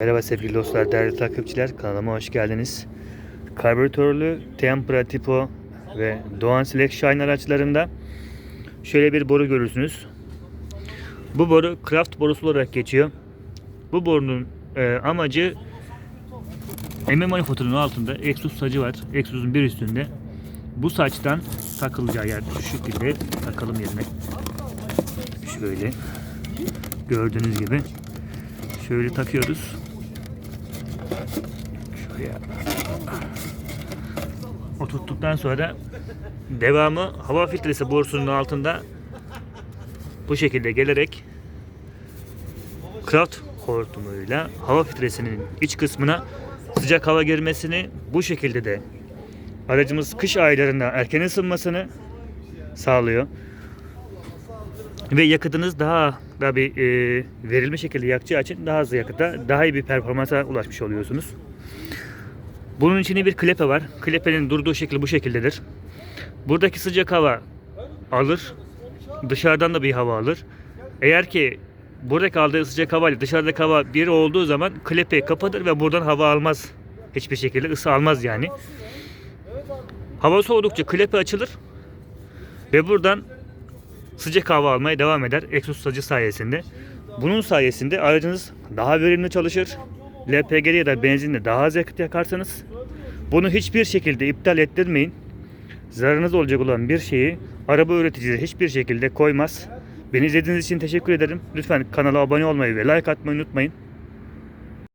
Merhaba sevgili dostlar, değerli takipçiler. Kanalıma hoş geldiniz. Karbüratörlü Tempra Tipo ve Doğan Select Shine araçlarında şöyle bir boru görürsünüz. Bu boru Kraft borusu olarak geçiyor. Bu borunun e, amacı emme manifoldunun altında egzoz sacı var. Egzozun bir üstünde. Bu saçtan takılacağı yer şu şekilde takalım yerine. Şöyle gördüğünüz gibi şöyle takıyoruz. Şuraya oturttuktan sonra devamı hava filtresi borusunun altında bu şekilde gelerek kraft hortumuyla hava filtresinin iç kısmına sıcak hava girmesini bu şekilde de aracımız kış aylarında erken ısınmasını sağlıyor. Ve yakıtınız daha da bir e, verilmiş şekilde yakacağı için daha az yakıta daha iyi bir performansa ulaşmış oluyorsunuz. Bunun içinde bir klepe var. Klepenin durduğu şekil bu şekildedir. Buradaki sıcak hava alır. Dışarıdan da bir hava alır. Eğer ki buradaki aldığı sıcak hava ile dışarıdaki hava bir olduğu zaman klepeyi kapatır ve buradan hava almaz. Hiçbir şekilde ısı almaz yani. Hava soğudukça klepe açılır. Ve buradan sıcak hava almaya devam eder egzoz sacı sayesinde. Bunun sayesinde aracınız daha verimli çalışır. LPG ya da benzinle daha az yakıt yakarsanız bunu hiçbir şekilde iptal ettirmeyin. Zararınız olacak olan bir şeyi araba üreticileri hiçbir şekilde koymaz. Beni izlediğiniz için teşekkür ederim. Lütfen kanala abone olmayı ve like atmayı unutmayın.